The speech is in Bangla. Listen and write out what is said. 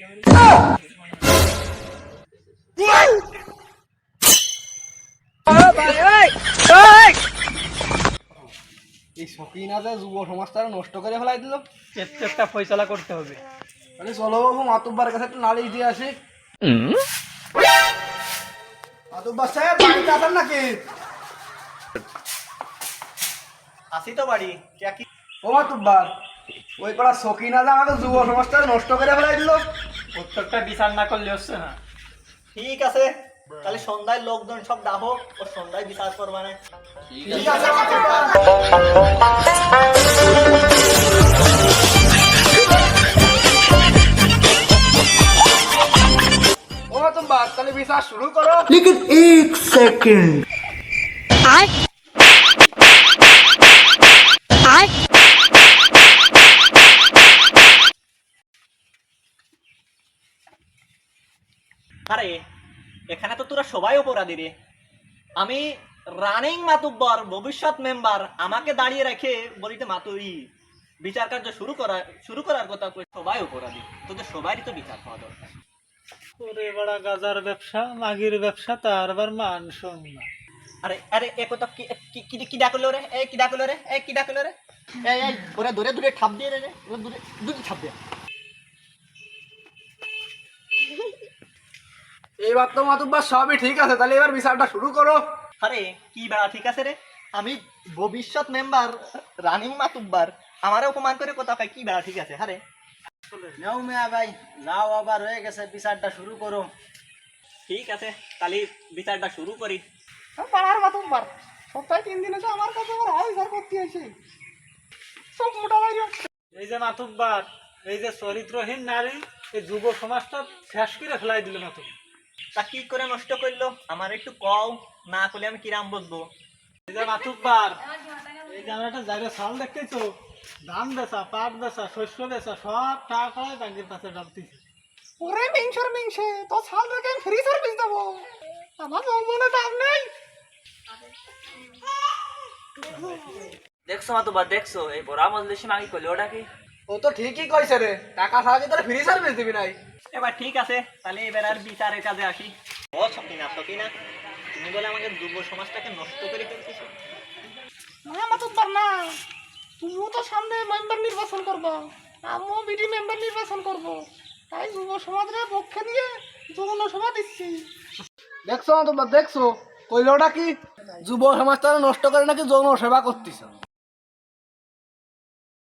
এই সকিনা যে যুব সমাজটা নষ্ট করে ফেলাই দিল। একটা ফয়সলা করতে হবে। আরে চলো বাবু মাতুব্বার কাছে একটু নালিশ দিয়ে আসি। মাতুব্বার সাহেব বাড়িতে আছেন নাকি? আসি তো বাড়ি। ও মাতুব্বার। ওই কটা সকিনা যে আমাকে যুব সমাজটা নষ্ট করে ফেলাই দিল। উত্তরটা বিচার না করলে হচ্ছে না। ঠিক আছে তাহলে সন্ধ্যায় লোকজন সব ডাহো ও সন্ধ্যায় বিচার করবা না। ঠিক আছে। তাহলে বিচার শুরু করো। আরে এখানে তো তোরা সবাই অপরাধী রে। আমি রানিং মাতুব্বর ভবিষ্যৎ মেম্বার আমাকে দাঁড়িয়ে রেখে বলিতে মাতুই। বিচার কার্য শুরু করা শুরু করার কথা কই সবাই অপরাধী। তোদের সবারই তো বিচার পাওয়া দরকার। ওরে বড়া গাজার ব্যবসা মাগির ব্যবসা তার আবার মান সম্মান। আরে আরে এ কথা কি কি- কি ডাকলো রে? এই কি ডাকলো রে? এই কি ডাকলো রে? এই এই ওরা দূরে দূরে ঠাপ দিয়ে রে। দূরে দূরে ঠাপ দিয়ে এইবার তো মাতুব্বার সবই ঠিক আছে তাহলে এবার বিচারটা শুরু করো। আরে কি বেড়া ঠিক আছে রে? আমি ভবিষ্যৎ মেম্বার রানিং মাতুব্বার আমারে অপমান করে কথা কয় কি বেড়া ঠিক আছে আরে? নাও মিয়া ভাই যাও আবার হয়ে গেছে বিচারটা শুরু করো। ঠিক আছে তাহলে বিচারটা শুরু করি। পাড়ার মাতুব্বার সপ্তাহে তিন দিনে তো আমার কাছে আমার হয় বিচার করতে হয়েছে সব মোটা বাইরে এই যে মাতুব্বার এই যে চরিত্রহীন নারী এই যুব সমাজটা শেষ করে ফেলাই দিল মাতুব তা কি করে নষ্ট করল? আমার একটু কও না করলে আমি কিরাম বুঝব মাতুব্বার এই যে আমরা একটা জায়গা চাল দেখতেছো ধান বেচা পাট বেচা শস্য বেচা সব টাকা ব্যাংকের কাছে ডালতেছে ওরে মিংসর মিংসে তো সাল রেখে আমি ফ্রি সার্ভিস দেবো আমার মনে দাম নেই। দেখছ মাতুবা দেখছ এই বড়া মজলিসি মাগি করলে ওটা কি? ও তো ঠিকই কইছে রে টাকা ছাড়া কি তোরা ফ্রি সার্ভিস দিবি নাই? এবার ঠিক আছে তাহলে এবার আর বিচারের কাজে আসি। ও সকিনা সকিনা তুমি বলে আমাদের যুব সমাজটাকে নষ্ট করে ফেলতেছো। না মাতুব্বার না। তুমিও তো সামনে মেম্বার নির্বাচন করব। আমিও বিডি মেম্বার নির্বাচন করব। তাই যুব সমাজের পক্ষে দিয়ে যৌন সভা দিচ্ছি। দেখছ মাতুব্বার দেখছ? কইলোটা কি যুব সমাজটা নষ্ট করে নাকি যৌন সেবা করতেছ?